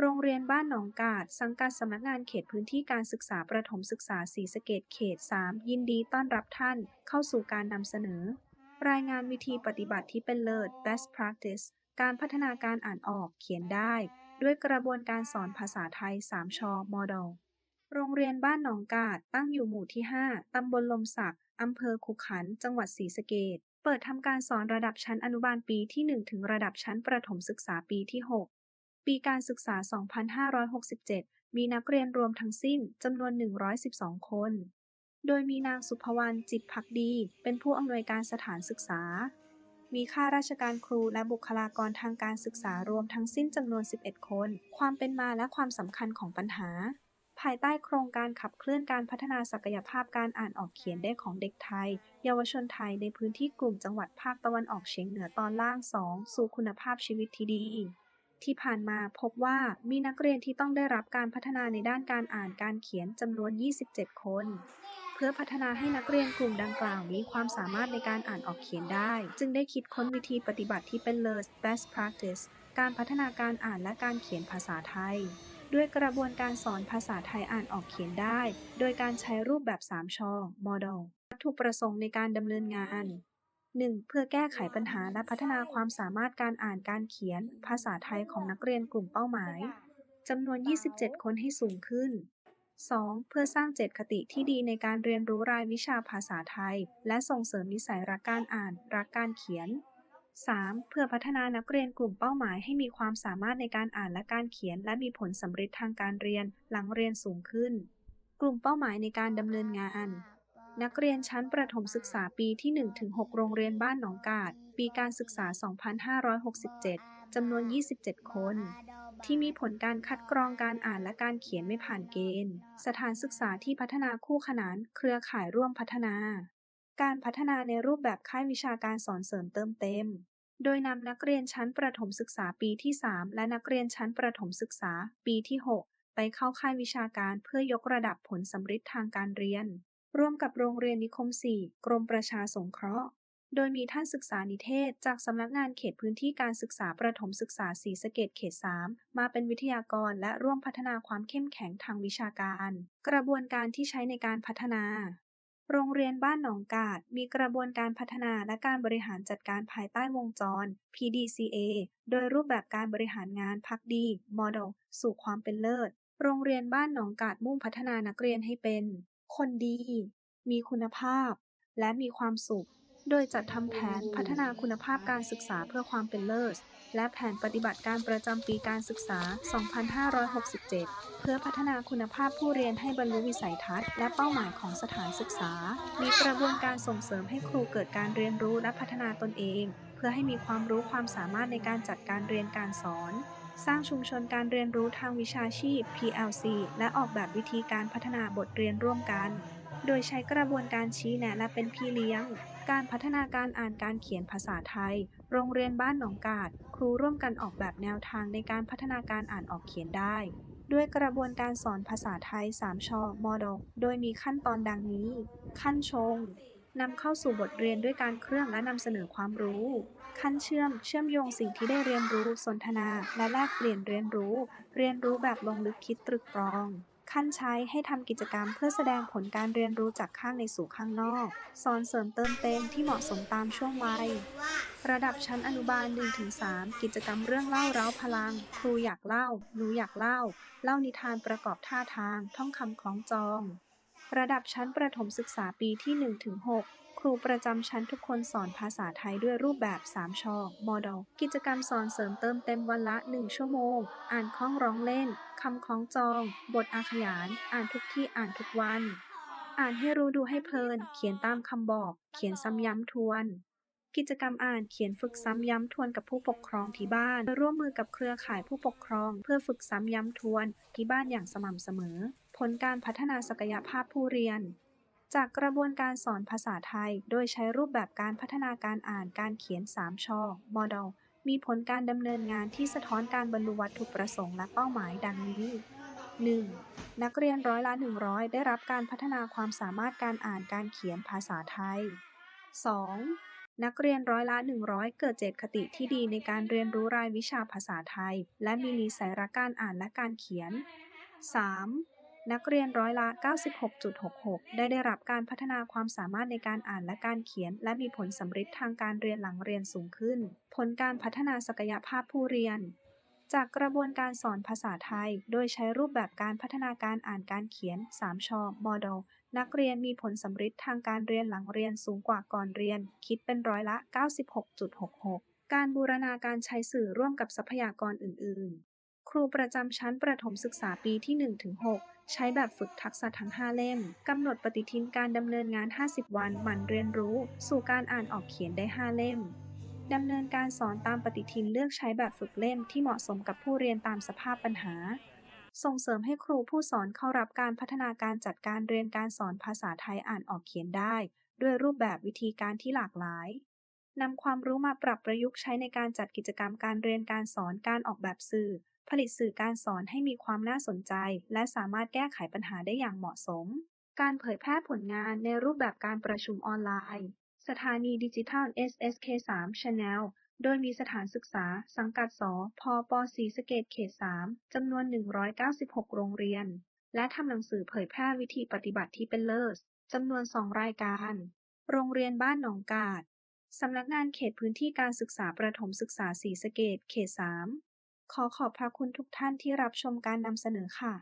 โรงเรียนบ้านหนองกาด สังกัดสำนักงานเขตพื้นที่การศึกษาประถมศึกษาศรีสะเกษเขต 3 ยินดีต้อนรับท่านเข้าสู่การนำเสนอ รายงานวิธีปฏิบัติที่เป็นเลิศ best practice การพัฒนาการอ่านออกเขียนได้ ด้วยกระบวนการสอนภาษาไทย 3ชอ model โรงเรียนบ้านหนองกาดตั้งอยู่หมู่ที่ 5 ตำบลลมศักดิ์อำเภอขุขันธ์จังหวัดศรีสะเกษเปิดทำการสอนระดับชั้นอนุบาลปีที่ 1 ถึงระดับชั้นประถมศึกษาปีที่ 6 ปีการศึกษา 2567 มีนักเรียนรวมทั้งสิ้นจำนวน 112 คน โดยมีนางสุภวรรณจิตพักดี เป็นผู้อำนวยการสถานศึกษา มีข้าราชการครูและบุคลากรทางการศึกษารวมทั้งสิ้นจำนวน 11 คน ความเป็นมาและความสำคัญของปัญหา ภายใต้โครงการขับเคลื่อนการพัฒนาศักยภาพการอ่านออกเขียนได้ของเด็กไทย เยาวชนไทยในพื้นที่กลุ่มจังหวัดภาคตะวันออกเฉียงเหนือตอนล่าง 2 สู่คุณภาพชีวิตที่ดี ที่ผ่านมาพบว่ามีนักเรียนที่ต้องได้รับการพัฒนาในด้านการอ่านการเขียนจำนวน 27 คน เพื่อพัฒนาให้นักเรียนกลุ่มดังกล่าวมีความสามารถในการอ่านออกเขียนได้ จึงได้คิดค้นวิธีปฏิบัติที่เป็น LEARN best practice การพัฒนาการอ่านและการเขียนภาษาไทย ด้วยกระบวนการสอนภาษาไทยอ่านออกเขียนได้ โดยการใช้รูปแบบ 3ชอ model วัตถุประสงค์ในการดำเนินงาน 1. เพื่อแก้ไขปัญหาและพัฒนาความสามารถการอ่านการเขียน ภาษาไทยของนักเรียนกลุ่มเป้าหมายจำนวน 27 คนให้สูงขึ้น 2. เพื่อสร้างเจตคติที่ดีในการเรียนรู้รายวิชาภาษาไทย และส่งเสริมนิสัยรักการอ่าน รักการเขียน 3. เพื่อพัฒนานักเรียนกลุ่มเป้าหมายให้มีความสามารถในการอ่านและการเขียน และมีผลสำเร็จทางการเรียนหลังเรียนสูงขึ้น กลุ่มเป้าหมายในการดำเนินงาน นักเรียนชั้นประถมศึกษาปีที่ 1-6 โรงเรียนบ้านหนองกาด ปีการศึกษา 2567 จำนวน 27 คน ที่มีผลการคัดกรองการอ่านและการเขียนไม่ผ่านเกณฑ์ สถานศึกษาที่พัฒนาคู่ขนานเครือข่ายร่วมพัฒนา การพัฒนาในรูปแบบค่ายวิชาการสอนเสริมเติมเต็ม โดยนำนักเรียนชั้นประถมศึกษาปีที่ 3 และนักเรียนชั้นประถมศึกษา ปีที่ 6 ไปเข้าค่ายวิชาการเพื่อยกระดับผลสำฤทธิ์ทางการเรียน ร่วมกับโรงเรียนนิคม 4 กรมประชาสงเคราะห์ โดยมีท่านศึกษานิเทศ จากสำนักงานเขตพื้นที่การศึกษาประถมศึกษาศรีสะเกษเขต 3 มาเป็นวิทยากรและร่วมพัฒนาความเข้มแข็งทางวิชาการ กระบวนการที่ใช้ในการพัฒนา โรงเรียนบ้านหนองกาดมีกระบวนการพัฒนาและการบริหารจัดการภายใต้วงจร PDCA โดยรูปแบบการบริหารงานพักดี Model สู่ความเป็นเลิศโรงเรียนบ้านหนองกาดมุ่งพัฒนานักเรียนให้เป็น คนดี มีคุณภาพ และมีความสุข โดยจัดทำแผนพัฒนาคุณภาพการศึกษาเพื่อความเป็นเลิศ และแผนปฏิบัติการประจำปีการศึกษา 2567 เพื่อพัฒนาคุณภาพผู้เรียนให้บรรลุวิสัยทัศน์และเป้าหมายของสถานศึกษา มีกระบวนการส่งเสริมให้ครูเกิดการเรียนรู้และพัฒนาตนเอง เพื่อให้มีความรู้ความสามารถในการจัดการเรียนการสอน สร้างชุมชนการเรียนรู้ทางวิชาชีพ PLC และออกแบบวิธีการพัฒนาบทเรียนร่วมกัน โดยใช้กระบวนการชี้แนะและเป็นพี่เลี้ยง การพัฒนาการอ่านการเขียนภาษาไทย โรงเรียนบ้านหนองกาด ครูร่วมกันออกแบบแนวทางในการพัฒนาการอ่านออกเขียนได้ ด้วยกระบวนการสอนภาษาไทย 3ชอ model โดยมีขั้นตอนดังนี้ ขั้นชง นำเข้าสู่บทเรียนด้วยการเครื่องและนำเสนอความรู้ ขั้นเชื่อม เชื่อมโยงสิ่งที่ได้เรียนรู้สนทนา และแลกเปลี่ยนเรียนรู้ เรียนรู้แบบลงลึกคิดตรึกตรอง ขั้นใช้ให้ทำกิจกรรมเพื่อแสดงผลการเรียนรู้จากข้างในสู่ข้างนอก สอนเสริมเติมเต็มที่เหมาะสมตามช่วงวัย ระดับชั้นอนุบาล 1-3 กิจกรรมเรื่องเล่าเร้าพลัง ครูอยากเล่าหนูอยากเล่า เล่านิทานประกอบท่าทาง ท่องคำคล้องจอง ระดับชั้นประถมศึกษาปีที่ 1-6 ครูประจำชั้นทุกคนสอนภาษาไทยด้วยรูปแบบ 3ชอ model กิจกรรมสอนเสริมเติมเต็มวันละ 1 ชั่วโมง อ่านคล้องร้องเล่น คำคล้องจอง บทอาขยาน อ่านทุกที่อ่านทุกวัน อ่านให้รู้ดูให้เพลิน เขียนตามคำบอก เขียนซ้ำย้ำทวนกิจกรรมอ่านเขียนฝึกซ้ำย้ำทวนกับผู้ปกครองที่บ้านร่วมมือกับเครือข่ายผู้ปกครอง เพื่อฝึกซ้ำย้ำทวนที่บ้านอย่างสม่ำเสมอ ผลการพัฒนาศักยภาพผู้เรียน จากกระบวนการสอนภาษาไทย โดยใช้รูปแบบการพัฒนาการอ่านการเขียน 3ชอ model มีผลการดำเนินงานที่สะท้อนการบรรลุวัตถุประสงค์และเป้าหมายดังนี้ 1. นักเรียนร้อยละ100 ได้รับการพัฒนาความสามารถการอ่านการเขียนภาษาไทย 2. นักเรียนร้อยละ 100 เกิดเจตคติที่ดีในการเรียนรู้รายวิชาภาษาไทย และมีนิสัยรักการอ่านและการเขียน 3. นักเรียนร้อยละ 96.66 ได้ได้รับการพัฒนาความสามารถในการอ่านและการเขียน และมีผลสำฤทธิ์ทางการเรียนหลังเรียนสูงขึ้น ผลการพัฒนาศักยภาพผู้เรียน จากกระบวนการสอนภาษาไทย โดยใช้รูปแบบการพัฒนาการอ่านการเขียน 3ชอมอดล นักเรียนมีผลสำฤทธิ์ทางการเรียนหลังเรียนสูงกว่าก่อนเรียน คิดเป็นร้อยละ 96.66 การบูรณาการใช้สื่อร่วมกับทรัพยากรอื่น ๆ ครูประจำชั้นประถมศึกษาปีที่ 1-6 ใช้แบบฝึกทักษะทั้ง 5 เล่ม กำหนดปฏิทินการดำเนินงาน 50 วันหมั่นเรียนรู้ สู่การอ่านออกเขียนได้ 5 เล่มดำเนินการสอนตามปฏิทินเลือกใช้แบบฝึกเล่มที่เหมาะสมกับผู้เรียนตามสภาพปัญหา ส่งเสริมให้ครูผู้สอนเข้ารับการพัฒนาการจัดการเรียนการสอนภาษาไทยอ่านออกเขียนได้ ด้วยรูปแบบวิธีการที่หลากหลายนำความรู้มาปรับประยุกต์ใช้ในการจัดกิจกรรมการเรียนการสอนการออกแบบสื่อ ผลิตสื่อการสอนให้มีความน่าสนใจ และสามารถแก้ไขปัญหาได้อย่างเหมาะสม การเผยแพร่ผลงานในรูปแบบการประชุมออนไลน์ สถานีดิจิทัล SSK3 Channel โดยมีสถานศึกษา สังกัดสพปศรีสเกษเขต 3 จำนวน 196 โรงเรียน และทำหนังสือเผยแพร่วิธีปฏิบัติที่เป็นเลิศจำนวน 2 รายการ โรงเรียนบ้านหนองกาดสำนักงานเขตพื้นที่การศึกษาประถมศึกษาศรีสะเกษเขต 3 ขอขอบพระคุณทุกท่านที่รับชมการนำเสนอค่ะ